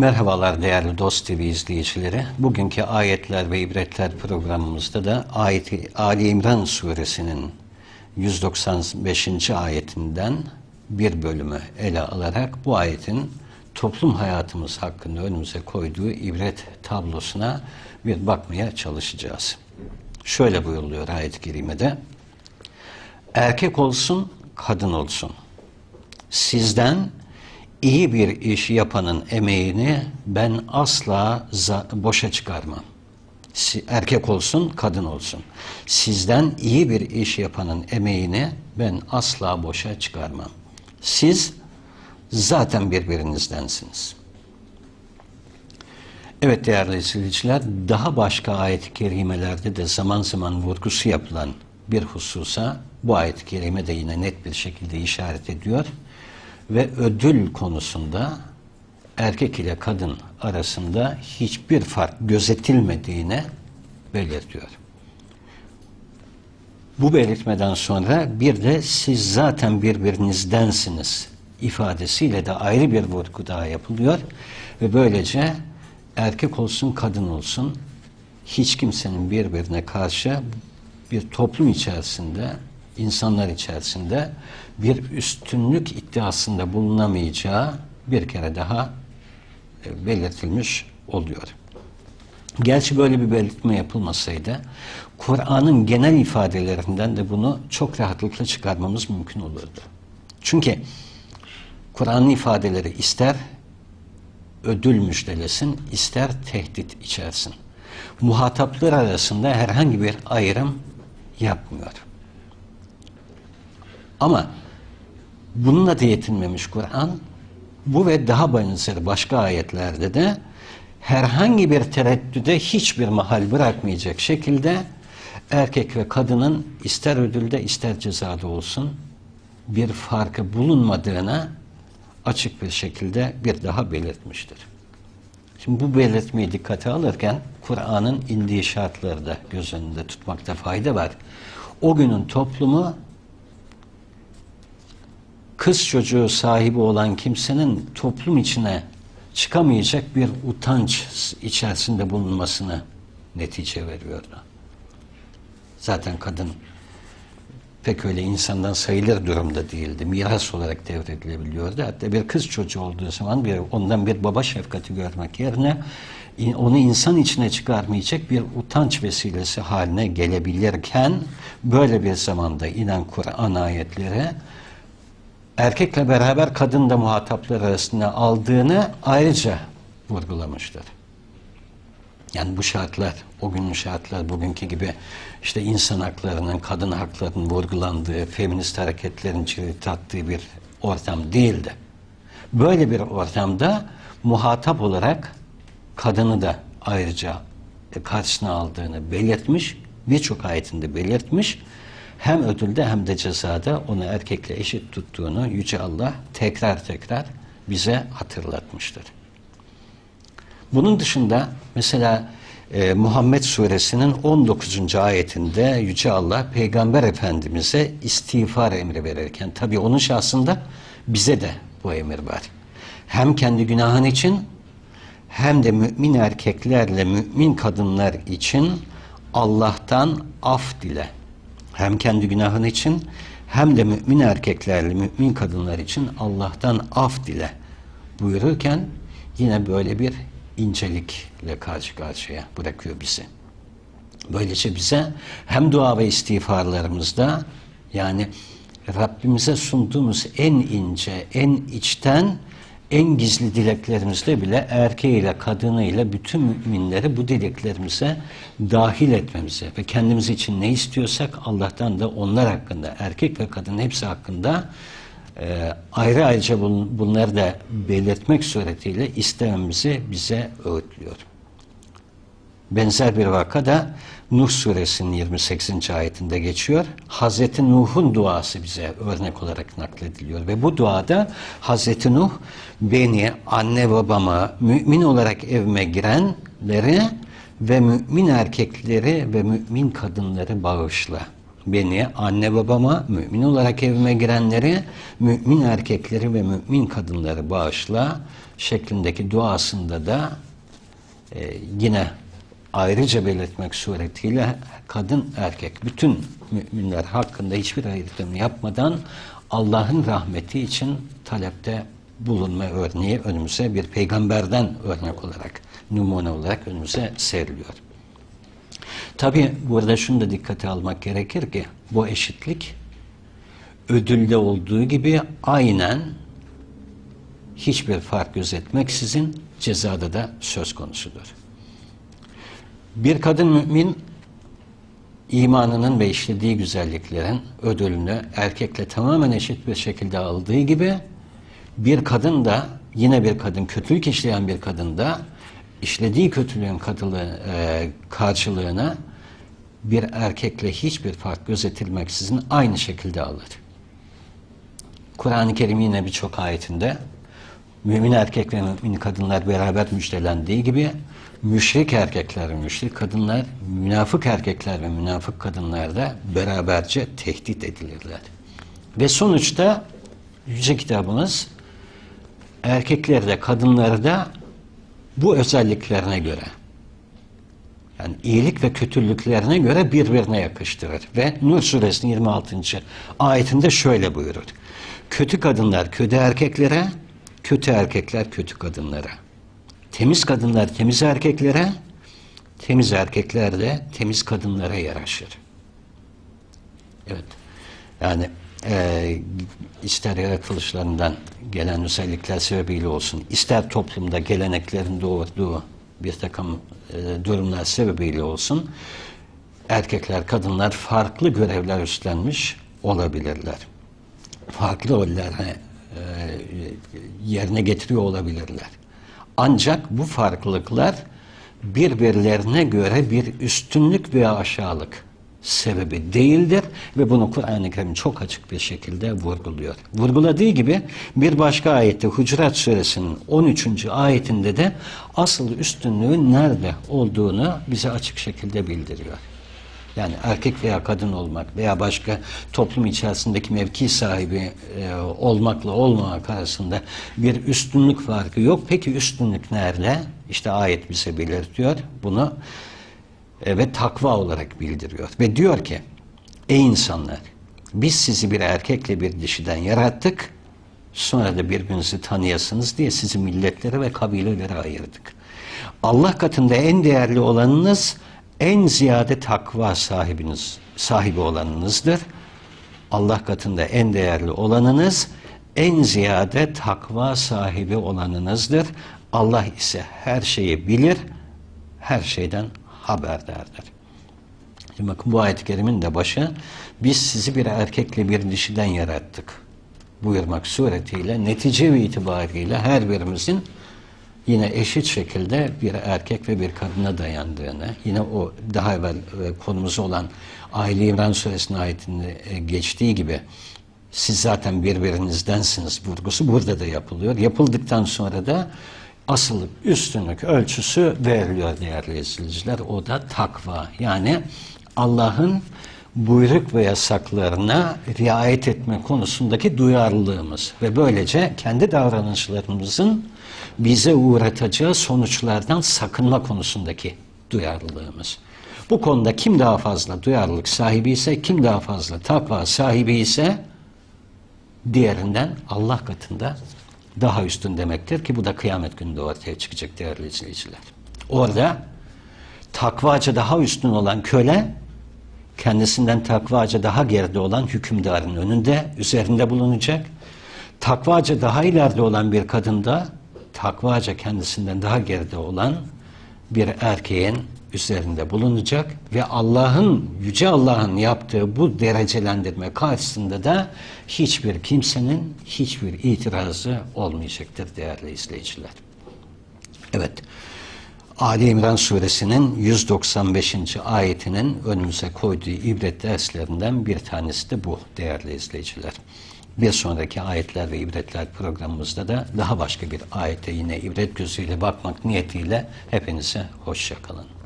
Merhabalar değerli Dost TV izleyicileri. Bugünkü Ayetler ve İbretler programımızda da ayeti, Ali İmran suresinin 195. ayetinden bir bölümü ele alarak bu ayetin toplum hayatımız hakkında önümüze koyduğu ibret tablosuna bir bakmaya çalışacağız. Şöyle buyuruluyor ayet-i kerimede. Erkek olsun, kadın olsun. Sizden iyi bir iş yapanın emeğini ben asla boşa çıkarmam. Erkek olsun, kadın olsun. Sizden iyi bir iş yapanın emeğini ben asla boşa çıkarmam. Siz zaten birbirinizdensiniz. Evet değerli izleyiciler, daha başka ayet-i kerimelerde de zaman zaman vurgusu yapılan bir hususa bu ayet-i kerime de yine net bir şekilde işaret ediyor ve ödül konusunda erkek ile kadın arasında hiçbir fark gözetilmediğine belirtiyor. Bu belirtmeden sonra bir de siz zaten birbirinizdensiniz ifadesiyle de ayrı bir vurgu daha yapılıyor ve böylece erkek olsun kadın olsun hiç kimsenin birbirine karşı bir toplum içerisinde insanlar içerisinde bir üstünlük iddiasında bulunamayacağı bir kere daha e, belirtilmiş oluyor. Gerçi böyle bir belirtme yapılmasaydı Kur'an'ın genel ifadelerinden de bunu çok rahatlıkla çıkarmamız mümkün olurdu. Çünkü Kur'an'ın ifadeleri ister ödül müjdelesin, ister tehdit içersin. Muhataplar arasında herhangi bir ayrım yapmıyor. Ama bununla da yetinmemiş Kur'an. Bu ve daha benzeri başka ayetlerde de herhangi bir tereddüde hiçbir mahal bırakmayacak şekilde erkek ve kadının ister ödülde ister cezada olsun bir farkı bulunmadığına açık bir şekilde bir daha belirtmiştir. Şimdi bu belirtmeyi dikkate alırken Kur'an'ın indiği şartları da göz önünde tutmakta fayda var. O günün toplumu kız çocuğu sahibi olan kimsenin toplum içine çıkamayacak bir utanç içerisinde bulunmasını netice veriyordu. Zaten kadın pek öyle insandan sayılır durumda değildi. Miras olarak devredilebiliyordu. Hatta bir kız çocuğu olduğu zaman bir, ondan bir baba şefkati görmek yerine onu insan içine çıkarmayacak bir utanç vesilesi haline gelebilirken böyle bir zamanda inen Kur'an ayetleri erkekle beraber kadın da muhataplar arasında aldığını ayrıca vurgulamıştır. Yani bu şartlar, o günün şartlar bugünkü gibi işte insan haklarının, kadın haklarının vurgulandığı, feminist hareketlerin cirit attığı bir ortam değildi. Böyle bir ortamda muhatap olarak kadını da ayrıca karşısına aldığını belirtmiş, birçok ayetinde belirtmiş hem ödülde hem de cezada onu erkekle eşit tuttuğunu Yüce Allah tekrar tekrar bize hatırlatmıştır. Bunun dışında mesela e, Muhammed suresinin 19. ayetinde Yüce Allah Peygamber Efendimiz'e istiğfar emri verirken tabi onun şahsında bize de bu emir var. Hem kendi günahın için hem de mümin erkeklerle mümin kadınlar için Allah'tan af dile hem kendi günahın için hem de mümin erkeklerle mümin kadınlar için Allah'tan af dile buyururken yine böyle bir incelikle karşı karşıya bırakıyor bizi. Böylece bize hem dua ve istiğfarlarımızda yani Rabbimize sunduğumuz en ince, en içten en gizli dileklerimizde bile erkeğiyle kadınıyla bütün müminleri bu dileklerimize dahil etmemize ve kendimiz için ne istiyorsak Allah'tan da onlar hakkında erkek ve kadın hepsi hakkında e, ayrı ayrıca bun, bunları da belirtmek suretiyle istememizi bize öğütlüyor. Benzer bir vaka da Nuh suresinin 28. ayetinde geçiyor. Hazreti Nuh'un duası bize örnek olarak naklediliyor. Ve bu duada Hazreti Nuh beni, anne babama, mümin olarak evime girenleri ve mümin erkekleri ve mümin kadınları bağışla beni, anne babama, mümin olarak evime girenleri, mümin erkekleri ve mümin kadınları bağışla şeklindeki duasında da e, yine ayrıca belirtmek suretiyle kadın erkek bütün müminler hakkında hiçbir ayrım yapmadan Allah'ın rahmeti için talepte bulunma örneği önümüze bir peygamberden örnek olarak, numune olarak önümüze seriliyor. Tabi burada şunu da dikkate almak gerekir ki bu eşitlik ödülde olduğu gibi aynen hiçbir fark gözetmeksizin cezada da söz konusudur. Bir kadın mümin imanının ve işlediği güzelliklerin ödülünü erkekle tamamen eşit bir şekilde aldığı gibi bir kadın da yine bir kadın kötülük işleyen bir kadın da işlediği kötülüğün katılığı, e, karşılığını bir erkekle hiçbir fark gözetilmeksizin aynı şekilde alır. Kur'an-ı Kerim yine birçok ayetinde mümin erkek ve mümin kadınlar beraber müjdelendiği gibi müşrik erkekler müşrik kadınlar, münafık erkekler ve münafık kadınlar da beraberce tehdit edilirler. Ve sonuçta Yüce Kitabımız erkekleri de kadınları da bu özelliklerine göre yani iyilik ve kötülüklerine göre birbirine yakıştırır. Ve Nur suresinin 26. ayetinde şöyle buyurur. Kötü kadınlar kötü erkeklere, kötü erkekler kötü kadınlara. Temiz kadınlar temiz erkeklere, temiz erkekler de temiz kadınlara yaraşır. Evet. Yani e, ister yaratılışlarından gelen özellikler sebebiyle olsun, ister toplumda geleneklerin doğurduğu bir takım e, durumlar sebebiyle olsun, erkekler, kadınlar farklı görevler üstlenmiş olabilirler. Farklı rollerine e, yerine getiriyor olabilirler. Ancak bu farklılıklar birbirlerine göre bir üstünlük veya aşağılık sebebi değildir ve bunu Kur'an-ı Kerim çok açık bir şekilde vurguluyor. Vurguladığı gibi bir başka ayette Hucurat Suresinin 13. ayetinde de asıl üstünlüğün nerede olduğunu bize açık şekilde bildiriyor. Yani erkek veya kadın olmak veya başka toplum içerisindeki mevki sahibi e, olmakla olmamak arasında bir üstünlük farkı yok. Peki üstünlük nerede? İşte ayet bize belirtiyor. Bunu e, ve takva olarak bildiriyor. Ve diyor ki ey insanlar biz sizi bir erkekle bir dişiden yarattık sonra da birbirinizi tanıyasınız diye sizi milletlere ve kabilelere ayırdık. Allah katında en değerli olanınız en ziyade takva sahibiniz, sahibi olanınızdır. Allah katında en değerli olanınız en ziyade takva sahibi olanınızdır. Allah ise her şeyi bilir, her şeyden haberdardır. Bakın bu ayet-i kerimin de başı biz sizi bir erkekle bir dişiden yarattık buyurmak suretiyle netice itibariyle her birimizin yine eşit şekilde bir erkek ve bir kadına dayandığını, yine o daha evvel e, konumuz olan Aile İmran Suresinin ayetinde e, geçtiği gibi siz zaten birbirinizdensiniz vurgusu burada da yapılıyor. Yapıldıktan sonra da asıl üstünlük ölçüsü veriliyor değerli izleyiciler. O da takva. Yani Allah'ın buyruk ve yasaklarına riayet etme konusundaki duyarlılığımız ve böylece kendi davranışlarımızın bize uğratacağı sonuçlardan sakınma konusundaki duyarlılığımız. Bu konuda kim daha fazla duyarlılık sahibi ise, kim daha fazla takva sahibi ise diğerinden Allah katında daha üstün demektir ki bu da kıyamet gününde ortaya çıkacak değerli izleyiciler. Orada takvaca daha üstün olan köle kendisinden takvaca daha geride olan hükümdarın önünde, üzerinde bulunacak. Takvaca daha ileride olan bir kadında takvaca kendisinden daha geride olan bir erkeğin üzerinde bulunacak ve Allah'ın, Yüce Allah'ın yaptığı bu derecelendirme karşısında da hiçbir kimsenin hiçbir itirazı olmayacaktır değerli izleyiciler. Evet, Ali İmran suresinin 195. ayetinin önümüze koyduğu ibret derslerinden bir tanesi de bu değerli izleyiciler. Bir sonraki ayetler ve ibretler programımızda da daha başka bir ayete yine ibret gözüyle bakmak niyetiyle hepinize hoşçakalın.